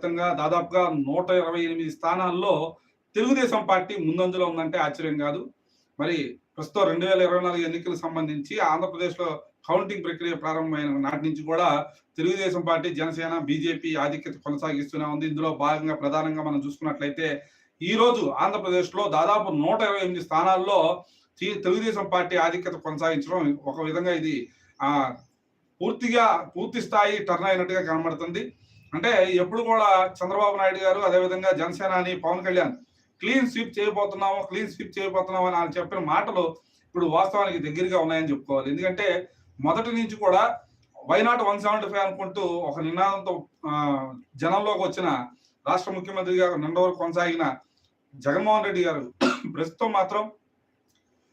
వ్యాప్తంగా దాదాపుగా నూట ఇరవై ఎనిమిది స్థానాల్లో తెలుగుదేశం పార్టీ ముందంజలో ఉందంటే ఆశ్చర్యం కాదు. మరి ప్రస్తుతం రెండు వేల ఇరవై నాలుగు ఎన్నికలకు సంబంధించి ఆంధ్రప్రదేశ్లో కౌంటింగ్ ప్రక్రియ ప్రారంభమైన నాటి నుంచి కూడా తెలుగుదేశం పార్టీ జనసేన బీజేపీ ఆధిక్యత కొనసాగిస్తూనే ఉంది. ఇందులో భాగంగా ప్రధానంగా మనం చూసుకున్నట్లయితే ఈ రోజు ఆంధ్రప్రదేశ్లో దాదాపు నూట ఇరవై ఎనిమిది స్థానాల్లో తెలుగుదేశం పార్టీ ఆధిక్యత కొనసాగించడం ఒక విధంగా ఇది ఆ పూర్తిగా పూర్తి స్థాయి టర్న్ అయినట్టుగా కనబడుతుంది. అంటే ఎప్పుడు కూడా చంద్రబాబు నాయుడు గారు అదేవిధంగా జనసేన అని పవన్ కళ్యాణ్ క్లీన్ స్వీప్ చేయబోతున్నాము క్లీన్ స్వీప్ చేయబోతున్నాము అని ఆయన చెప్పిన మాటలు ఇప్పుడు వాస్తవానికి దగ్గరగా ఉన్నాయని చెప్పుకోవాలి. ఎందుకంటే మొదటి నుంచి కూడా వైనాట్ వన్ సెవెంటీ ఫైవ్ అనుకుంటూ ఒక నినాదంతో జనంలోకి వచ్చిన రాష్ట్ర ముఖ్యమంత్రిగా నిన్న వరకు కొనసాగిన జగన్మోహన్ రెడ్డి గారు ప్రస్తుతం మాత్రం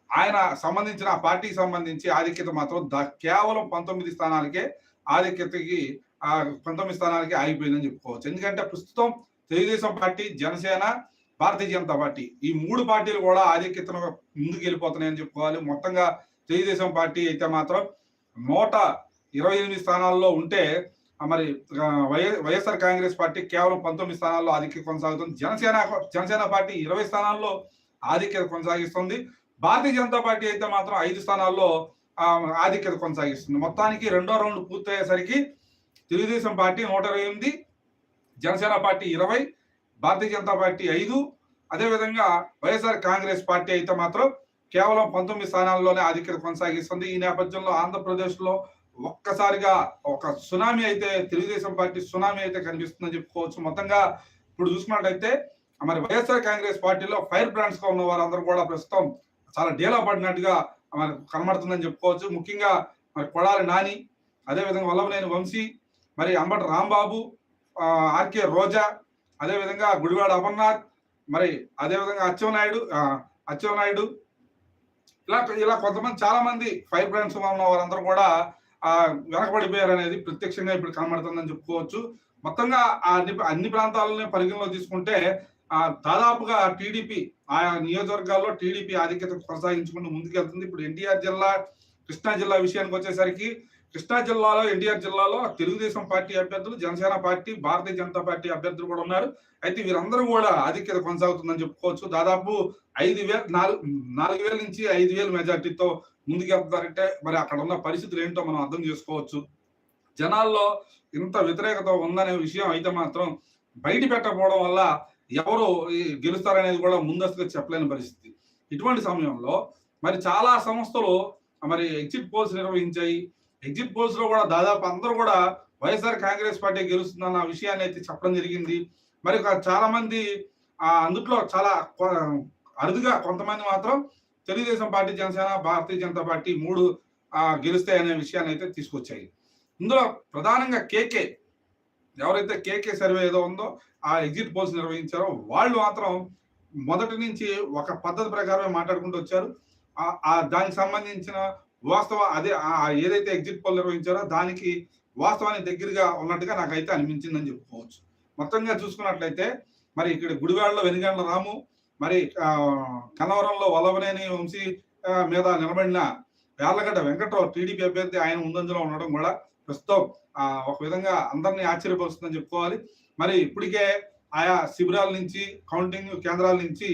ఆయన సంబంధించిన ఆ పార్టీకి సంబంధించి ఆధిక్యత మాత్రం కేవలం పంతొమ్మిది స్థానాలకే ఆధిక్యతకి ఆ పంతొమ్మిది స్థానాలకి ఆగిపోయిందని చెప్పుకోవచ్చు. ఎందుకంటే ప్రస్తుతం తెలుగుదేశం పార్టీ జనసేన భారతీయ జనతా పార్టీ ఈ మూడు పార్టీలు కూడా ఆధిక్యతను ముందుకు వెళ్ళిపోతున్నాయని చెప్పుకోవాలి. మొత్తంగా తెలుగుదేశం పార్టీ అయితే మాత్రం నూట ఇరవై ఎనిమిది స్థానాల్లో ఉంటే మరి వై- వైఎస్ఆర్ కాంగ్రెస్ పార్టీ కేవలం పంతొమ్మిది స్థానాల్లో ఆధిక్యత కొనసాగుతుంది. జనసేన జనసేన పార్టీ ఇరవై స్థానాల్లో ఆధిక్యత కొనసాగిస్తుంది. భారతీయ జనతా పార్టీ అయితే మాత్రం ఐదు స్థానాల్లో ఆధిక్యత కొనసాగిస్తుంది. మొత్తానికి రెండో రౌండ్ పూర్తయ్యేసరికి తెలుగుదేశం పార్టీ నూట ఇరవై ఎనిమిది జనసేన పార్టీ ఇరవై భారతీయ జనతా పార్టీ ఐదు. అదేవిధంగా వైఎస్ఆర్ కాంగ్రెస్ పార్టీ అయితే మాత్రం కేవలం పంతొమ్మిది స్థానాల్లోనే ఆధిక్యత కొనసాగిస్తుంది. ఈ నేపథ్యంలో ఆంధ్రప్రదేశ్లో ఒక్కసారిగా ఒక సునామీ అయితే తెలుగుదేశం పార్టీ సునామీ అయితే కనిపిస్తుందని చెప్పుకోవచ్చు. మొత్తంగా ఇప్పుడు చూసుకున్నట్టయితే మరి వైఎస్ఆర్ కాంగ్రెస్ పార్టీలో ఫైర్ బ్రాండ్స్గా ఉన్న వారందరూ కూడా ప్రస్తుతం చాలా డీలా పడినట్టుగా మరి కనబడుతుందని చెప్పుకోవచ్చు. ముఖ్యంగా మరి కొడాలి నాని అదేవిధంగా వల్లభనేని వంశీ మరి అంబటి రాంబాబు ఆర్కే రోజా అదేవిధంగా గుడివాడ అమర్నాథ్ మరి అదేవిధంగా అచ్చెన్నాయుడు ఆ, అచ్చెన్నాయుడు. ఇలా ఇలా కొంతమంది చాలా మంది ఫైర్ బ్రాండ్స్ ఉన్న వారందరూ కూడా ఆ వెనకబడిపోయారు అనేది ప్రత్యక్షంగా ఇప్పుడు కనబడుతుందని చెప్పుకోవచ్చు. మొత్తంగా అన్ని అన్ని ప్రాంతాలని పరిగణలో తీసుకుంటే ఆ దాదాపుగా టీడీపీ ఆయా నియోజకవర్గాల్లో టీడీపీ ఆధిక్యత కొనసాగించుకుంటూ ముందుకెళ్తుంది. ఇప్పుడు ఎన్టీఆర్ జిల్లా కృష్ణా జిల్లా విషయానికి వచ్చేసరికి కృష్ణా జిల్లాలో ఎన్టీఆర్ జిల్లాలో తెలుగుదేశం పార్టీ అభ్యర్థులు జనసేన పార్టీ భారతీయ జనతా పార్టీ అభ్యర్థులు కూడా ఉన్నారు. అయితే వీరందరూ కూడా ఆధిక్యత కొనసాగుతుందని చెప్పుకోవచ్చు. దాదాపు ఐదు వేల నాలుగు నాలుగు వేల నుంచి ఐదు వేల మెజార్టీతో ముందుకెళ్తారంటే మరి అక్కడ ఉన్న పరిస్థితులు ఏంటో మనం అర్థం చేసుకోవచ్చు. జనాల్లో ఇంత వ్యతిరేకత ఉందనే విషయం అయితే మాత్రం బయట పెట్టకపోవడం వల్ల ఎవరు గెలుస్తారనేది కూడా ముందస్తుగా చెప్పలేని పరిస్థితి. ఇటువంటి సమయంలో మరి చాలా సంస్థలు మరి ఎగ్జిట్ పోల్స్ నిర్వహించాయి. ఎగ్జిట్ పోల్స్లో కూడా దాదాపు అందరూ కూడా వైఎస్ఆర్ కాంగ్రెస్ పార్టీ గెలుస్తుందన్న విషయాన్ని అయితే చెప్పడం జరిగింది. మరి చాలా మంది అందుట్లో చాలా కొ- అరుదుగా కొంతమంది మాత్రం తెలుగుదేశం పార్టీ జనసేన భారతీయ జనతా పార్టీ మూడు గెలుస్తాయనే విషయాన్ని అయితే తీసుకొచ్చాయి. ఇందులో ప్రధానంగా కేకే ఎవరైతే కేకే సర్వే ఏదో ఉందో ఆ ఎగ్జిట్ పోల్స్ నిర్వహించారో వాళ్ళు మాత్రం మొదటి నుంచి ఒక పద్ధతి ప్రకారమే మాట్లాడుకుంటూ వచ్చారు. దానికి సంబంధించిన వాస్తవ అదే ఏదైతే ఎగ్జిట్ పోల్ నిర్వహించారో దానికి వాస్తవానికి దగ్గరగా ఉన్నట్టుగా నాకైతే అనిపించిందని చెప్పుకోవచ్చు. మొత్తంగా చూసుకున్నట్లయితే మరి ఇక్కడ గుడివాడలో వెనుగండ్ల రాము మరి కనవరంలో వల్లభనేని వంశీ మీద నిలబడిన వేలగడ్డ వెంకటరావు టీడీపీ అభ్యర్థి ఆయన ముందంజలో ఉండడం కూడా ప్రస్తుతం ఒక విధంగా అందరినీ ఆశ్చర్యపరుస్తుందని చెప్పుకోవాలి. మరి ఇప్పటికే ఆయా శిబిరాల నుంచి కౌంటింగ్ కేంద్రాల నుంచి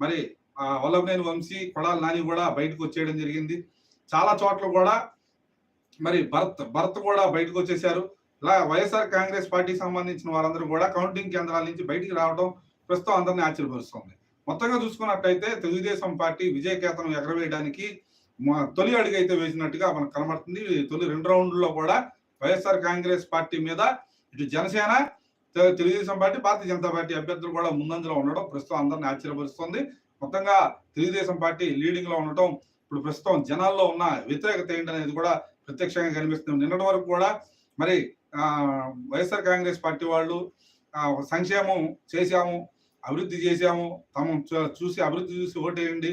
మరి ఆ, వల్లభనేని వంశీ కొడాల నాని కూడా బయటకు వచ్చేయడం జరిగింది. చాలా చోట్ల కూడా మరి భరత్ భరత్ కూడా బయటకు వచ్చేసారు. ఇలా వైఎస్ఆర్ కాంగ్రెస్ పార్టీకి సంబంధించిన వారందరూ కూడా కౌంటింగ్ కేంద్రాల నుంచి బయటికి రావడం ప్రస్తుతం అందరినీ ఆశ్చర్యపరుస్తుంది. మొత్తంగా చూసుకున్నట్టయితే తెలుగుదేశం పార్టీ విజయకేతనం ఎగరవేయడానికి తొలి అడుగు అయితే వేసినట్టుగా మనకు కనబడుతుంది. తొలి రెండు రౌండ్లో కూడా వైఎస్ఆర్ కాంగ్రెస్ పార్టీ మీద ఇటు జనసేన తెలుగుదేశం పార్టీ భారతీయ జనతా పార్టీ అభ్యర్థులు కూడా ముందంజలో ఉండడం ప్రస్తుతం అందరిని ఆశ్చర్యపరుస్తుంది. మొత్తంగా తెలుగుదేశం పార్టీ లీడింగ్లో ఉండటం ఇప్పుడు ప్రస్తుతం జనాల్లో ఉన్న వ్యతిరేకత ఏంటి అనేది కూడా ప్రత్యక్షంగా కనిపిస్తుంది. నిన్నటి వరకు కూడా మరి వైఎస్ఆర్ కాంగ్రెస్ పార్టీ వాళ్ళు సంక్షేమం చేశాము అభివృద్ధి చేశాము తమ చూసి అభివృద్ధి చూసి ఓటేయండి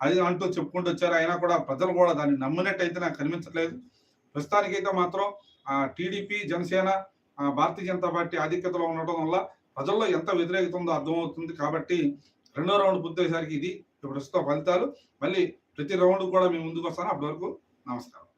అది అంటూ చెప్పుకుంటూ వచ్చారు. అయినా కూడా ప్రజలు కూడా దాన్ని నమ్మినట్టయితే నాకు కనిపించట్లేదు. ప్రస్తుతానికైతే మాత్రం టీడీపీ జనసేన భారతీయ జనతా పార్టీ ఆధిక్యతలో ఉండటం వల్ల ప్రజల్లో ఎంత వ్యతిరేకత ఉందో అర్థమవుతుంది. కాబట్టి రెండో రౌండ్ పూర్తయ్యేసరికి ఇది ప్రస్తుత ఫలితాలు. మళ్ళీ ప్రతి రౌండ్ కూడా మేము ముందుకు వస్తాను. అప్పటి వరకు నమస్కారం.